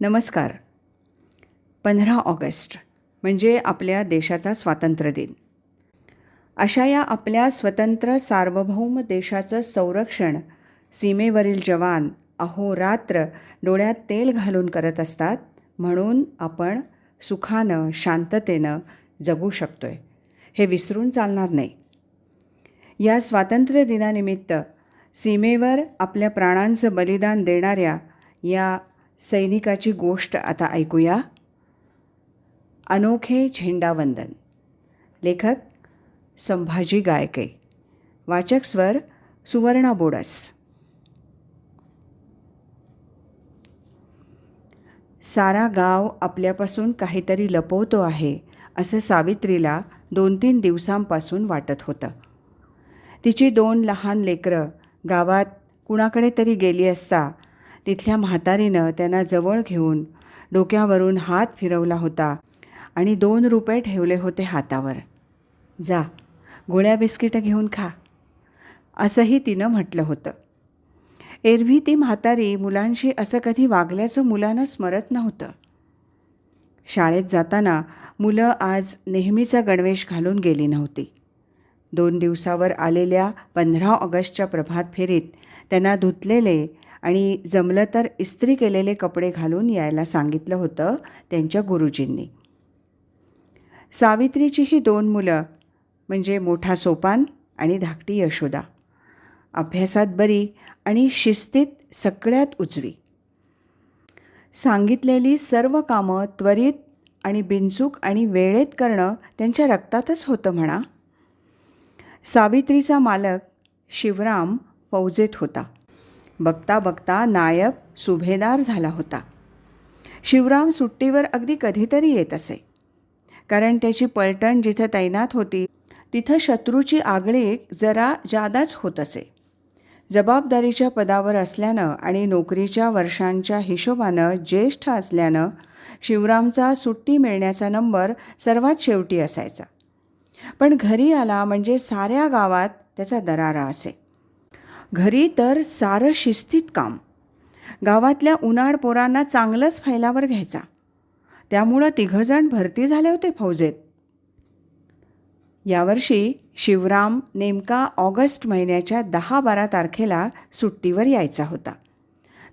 नमस्कार. पंधरा ऑगस्ट म्हणजे आपल्या देशाचा स्वातंत्र्य दिन. अशा या आपल्या स्वतंत्र सार्वभौम देशाचं संरक्षण सीमेवरील जवान अहोरात्र डोळ्यात तेल घालून करत असतात म्हणून आपण सुखानं शांततेनं जगू शकतो आहे हे विसरून चालणार नाही. या स्वातंत्र्य दिनानिमित्त सीमेवर आपल्या प्राणांचं बलिदान देणाऱ्या या सैनिकाची गोष्ट आता ऐकूया. अनोखे झेंडावंदन. लेखक संभाजी गायके. वाचक स्वर सुवर्णा बोडस. सारा गाव आपल्यापासून काहीतरी लपवतो आहे असं सावित्रीला दोन तीन दिवसांपासून वाटत होतं. तिची दोन लहान लेकरं गावात कुणाकडे तरी गेली असता तिथल्या म्हातारीनं त्यांना जवळ घेऊन डोक्यावरून हात फिरवला होता आणि दोन रुपये ठेवले होते हातावर. जा गोळ्या बिस्किटं घेऊन खा असंही तिनं म्हटलं होतं. एरवी ती म्हातारी मुलांशी असं कधी वागल्याचं मुलांना स्मरत नव्हतं. शाळेत जाताना मुलं आज नेहमीचा गणवेश घालून गेली नव्हती. दोन दिवसावर आलेल्या पंधरा ऑगस्टच्या प्रभात फेरीत त्यांना धुतलेले आणि जमलं तर इस्त्री केलेले कपडे घालून यायला सांगितलं होतं त्यांच्या गुरुजींनी. सावित्रीची ही दोन मुलं म्हणजे मोठा सोपान आणि धाकटी यशोदा. अभ्यासात बरी आणि शिस्तीत सगळ्यात उजवी. सांगितलेली सर्व कामं त्वरित आणि बिनचूक आणि वेळेत करणं त्यांच्या रक्तातच होतं म्हणा. सावित्रीचा मालक शिवराम फौजेत होता. बघता बघता नायब सुभेदार झाला होता. शिवराम सुट्टीवर अगदी कधीतरी येत असे. कारण त्याची पलटण जिथं तैनात होती तिथं शत्रूची आगळीक जरा जादाच होत असे. जबाबदारीच्या पदावर असल्यानं आणि नोकरीच्या वर्षांच्या हिशोबानं ज्येष्ठ असल्यानं शिवरामचा सुट्टी मिळण्याचा नंबर सर्वात शेवटी असायचा. पण घरी आला म्हणजे साऱ्या गावात त्याचा दरारा असे. घरी तर सारं शिस्तीत काम. गावातल्या उन्हाळ पोरांना चांगलंच फैलावर घ्यायचा. त्यामुळं तिघंजण भरती झाले होते फौजेत. यावर्षी शिवराम नेमका ऑगस्ट महिन्याच्या दहा बारा तारखेला सुट्टीवर यायचा होता.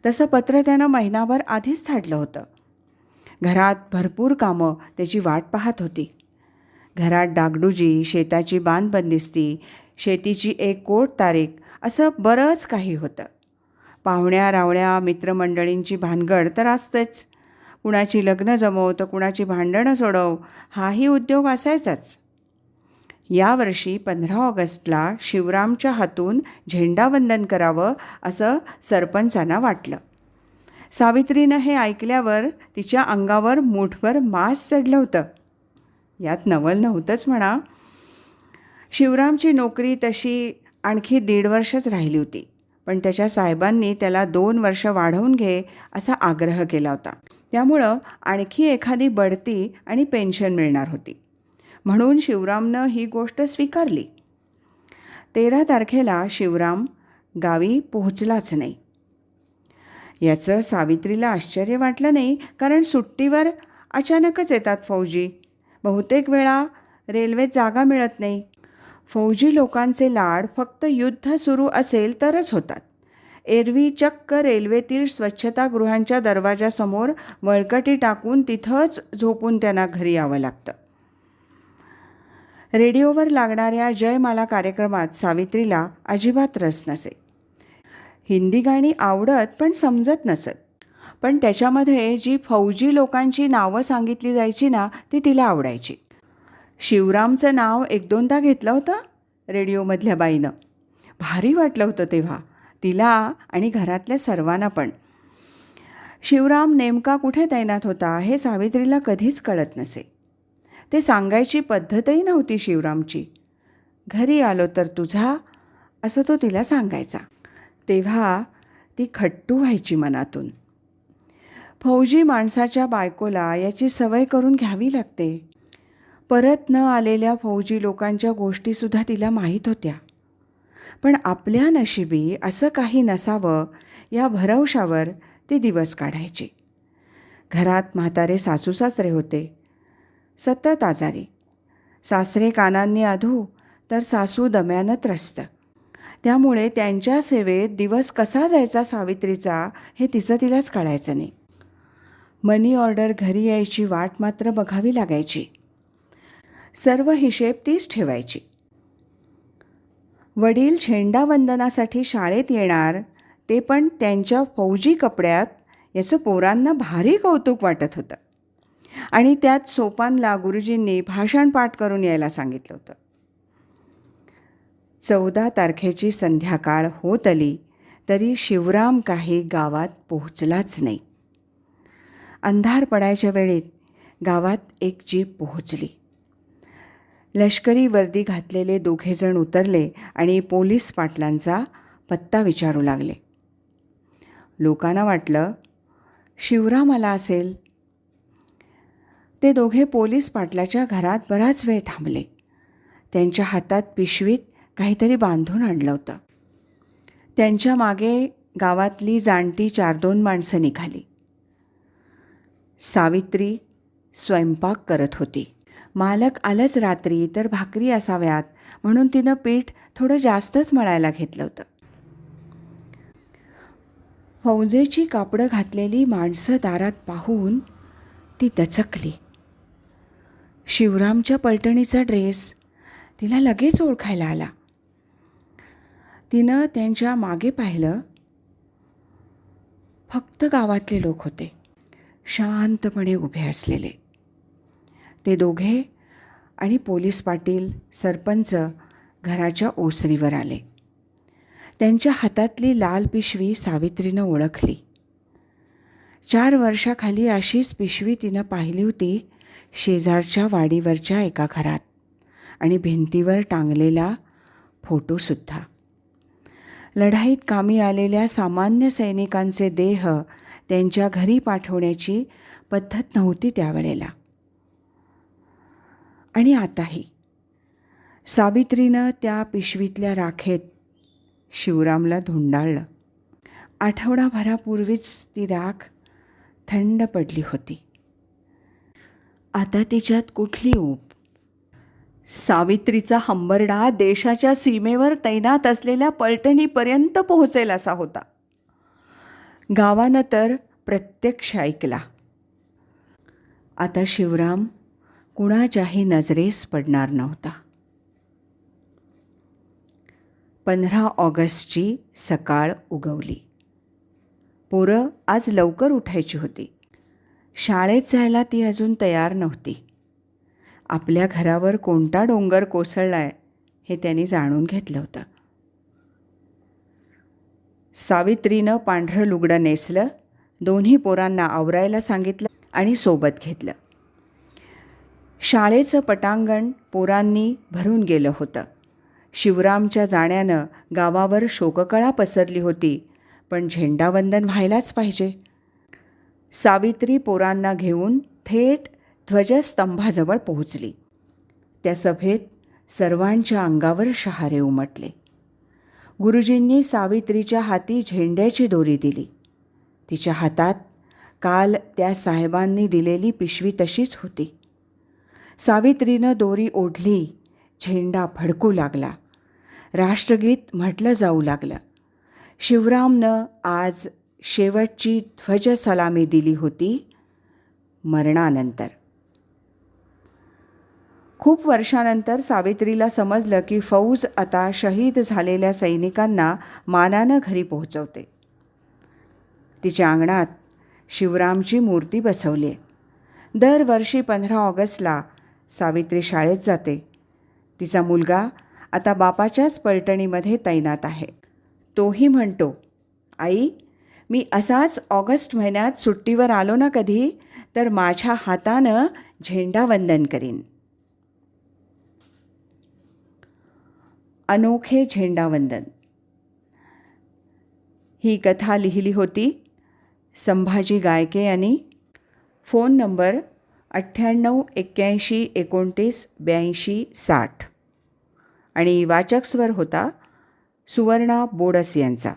तसं पत्र त्यानं महिनाभर आधीच थाटलं होतं. घरात भरपूर कामं त्याची वाट पाहत होती. घरात डागडुजी शेताची बांधबंदिस्ती शेतीची एक कोट तारीख असं बरंच काही होतं. पाहुण्या रावळ्या मित्रमंडळींची भानगड तर असतेच. कुणाची लग्न जमव तर कुणाची भांडणं सोडव हाही उद्योग असायचाच. यावर्षी पंधरा ऑगस्टला शिवरामच्या हातून झेंडावंदन करावं असं सरपंचांना वाटलं. सावित्रीनं हे ऐकल्यावर तिच्या अंगावर मूठभर मास चढलं होतं. यात नवल नव्हतंच म्हणा. शिवरामची नोकरी तशी आणखी दीड वर्षच राहिली होती. पण त्याच्या साहेबांनी त्याला दोन वर्ष वाढवून घे असा आग्रह केला होता. त्यामुळं आणखी एखादी बढती आणि पेन्शन मिळणार होती. म्हणून शिवरामनं ही गोष्ट स्वीकारली. तेरा तारखेला शिवराम गावी पोहोचलाच नाही. याचं सावित्रीला आश्चर्य वाटलं नाही कारण सुट्टीवर अचानकच येतात फौजी. बहुतेक वेळा रेल्वेत जागा मिळत नाही. फौजी लोकांचे लाड फक्त युद्ध सुरू असेल तरच होतात. एरवी चक्क रेल्वेतील स्वच्छतागृहांच्या दरवाजासमोर वळकटी टाकून तिथंच झोपून त्यांना घरी यावं लागतं. रेडिओवर लागणाऱ्या जयमाला कार्यक्रमात सावित्रीला अजिबात रस नसे. हिंदी गाणी आवडत पण समजत नसत. पण त्याच्यामध्ये जी फौजी लोकांची नावं सांगितली जायची ना ती तिला आवडायची. शिवरामचं नाव एक दोनदा घेतलं होतं रेडिओमधल्या बाईनं. भारी वाटलं होतं तेव्हा तिला आणि घरातल्या सर्वांना पण. शिवराम नेमका कुठे तैनात होता हे सावित्रीला कधीच कळत नसे. ते सांगायची पद्धतही नव्हती शिवरामची. घरी आलो तर तुझा असं तो तिला सांगायचा. तेव्हा ती खट्टू व्हायची मनातून. फौजी माणसाच्या बायकोला याची सवय करून घ्यावी लागते. परत न आलेल्या फौजी लोकांच्या गोष्टीसुद्धा तिला माहीत होत्या. पण आपल्या नशिबी असं काही नसावं या भरवशावर ती दिवस काढायची. घरात म्हातारे सासू सासरे होते. सतत आजारी. सासरे कानांनी अधू तर सासू दम्यानं त्रस्त. त्यामुळे त्यांच्या सेवेत दिवस कसा जायचा सावित्रीचा हे तिचं तिलाच कळायचं नाही. मनी ऑर्डर घरी यायची वाट मात्र बघावी लागायची. सर्व हिशेब तीच ठेवायची. वडील झेंडावंदनासाठी शाळेत येणार ते पण त्यांच्या फौजी कपड्यात याचं पोरांना भारी कौतुक वाटत होतं. आणि त्यात सोपानला गुरुजींनी भाषण पाठ करून यायला सांगितलं होतं. चौदा तारखेची संध्याकाळ होत आली तरी शिवराम काही गावात पोहोचलाच नाही. अंधार पडायच्या वेळेत गावात एक जीप पोहोचली. लष्करी वर्दी घातलेले दोघेजण उतरले आणि पोलीस पाटलांचा पत्ता विचारू लागले. लोकांना वाटलं शिवराम आला असेल. ते दोघे पोलीस पाटलाच्या घरात बराच वेळ थांबले. त्यांच्या हातात पिशवीत काहीतरी बांधून आणलं होतं. त्यांच्या मागे गावातली जाणती चार दोन माणसं निघाली. सावित्री स्वयंपाक करत होती. मालक आलंच रात्री तर भाकरी असाव्यात म्हणून तिनं पीठ थोडं जास्तच मळायला घेतलं होतं. फौजेची कापडं घातलेली माणसं दारात पाहून ती दचकली. शिवरामच्या पलटणीचा ड्रेस तिला लगेच ओळखायला आला. तिनं त्यांच्या मागे पाहिलं. फक्त गावातले लोक होते. शांतपणे उभे असलेले. ते दोघे आणि पोलीस पाटील सरपंच घराच्या ओसरीवर आले. त्यांच्या हातातली लाल पिशवी सावित्रीनं ओळखली. चार वर्षाखाली अशीच पिशवी तिनं पाहिली होती शेजारच्या वाडीवरच्या एका घरात आणि भिंतीवर टांगलेला फोटोसुद्धा लढाईत कामी आलेल्या सामान्य सैनिकांचे देह त्यांच्या घरी पाठवण्याची पद्धत नव्हती त्यावेळेला. आणि आताही. सावित्रीनं त्या पिशवीतल्या राखेत शिवरामला धुंडाळलं. आठवडाभरापूर्वीच ती राख थंड पडली होती. आता तिच्यात कुठली ऊब? सावित्रीचा हंबरडा देशाच्या सीमेवर तैनात असलेल्या पलटणीपर्यंत पोहोचेल असा होता. गावानं तर प्रत्यक्ष ऐकला. आता शिवराम कुणाच्याही नजरेस पडणार नव्हता. पंधरा ऑगस्टची सकाळ उगवली. पोरं आज लवकर उठायची होती. शाळेत जायला ती अजून तयार नव्हती. आपल्या घरावर कोणता डोंगर कोसळलाय हे त्यांनी जाणून घेतलं होतं. सावित्रीनं पांढरं लुगडं नेसलं दोन्ही पोरांना आवरायला सांगितलं आणि सोबत घेतलं. शाळेचं पटांगण पोरांनी भरून गेलं होतं. शिवरामच्या जाण्यानं गावावर शोककळा पसरली होती पण झेंडावंदन व्हायलाच पाहिजे. सावित्री पोरांना घेऊन थेट ध्वजस्तंभाजवळ पोहोचली. त्या सभेत सर्वांच्या अंगावर शहारे उमटले. गुरुजींनी सावित्रीच्या हाती झेंड्याची दोरी दिली. तिच्या हातात काल त्या साहेबांनी दिलेली पिशवी तशीच होती. सावित्रीनं दोरी ओढली झेंडा फडकू लागला. राष्ट्रगीत म्हटलं जाऊ लागलं. शिवरामनं आज शेवटची ध्वज सलामी दिली होती मरणानंतर. खूप वर्षानंतर सावित्रीला समजलं की फौज आता शहीद झालेल्या सैनिकांना मानानं घरी पोहोचवते. तिच्या अंगणात शिवरामची मूर्ती बसवली आहे दरवर्षी पंधरा ऑगस्टला सावित्री शाळेत जाते. तिचा मुलगा आता बापाच्याच पलटणीमध्ये तैनात आहे. तोही म्हणतो आई मी असाच ऑगस्ट महिन्यात सुट्टीवर आलो ना कधी तर माझ्या हातानं झेंडावंदन करीन. अनोखे झेंडावंदन ही कथा लिहिली होती संभाजी गायके यांनी. फोन नंबर अठ्ठ्याण्णव एक्क्याऐंशी एकोणतीस ब्याऐंशी साठ. आणि वाचक स्वर होता सुवर्णा बोडस यांचा.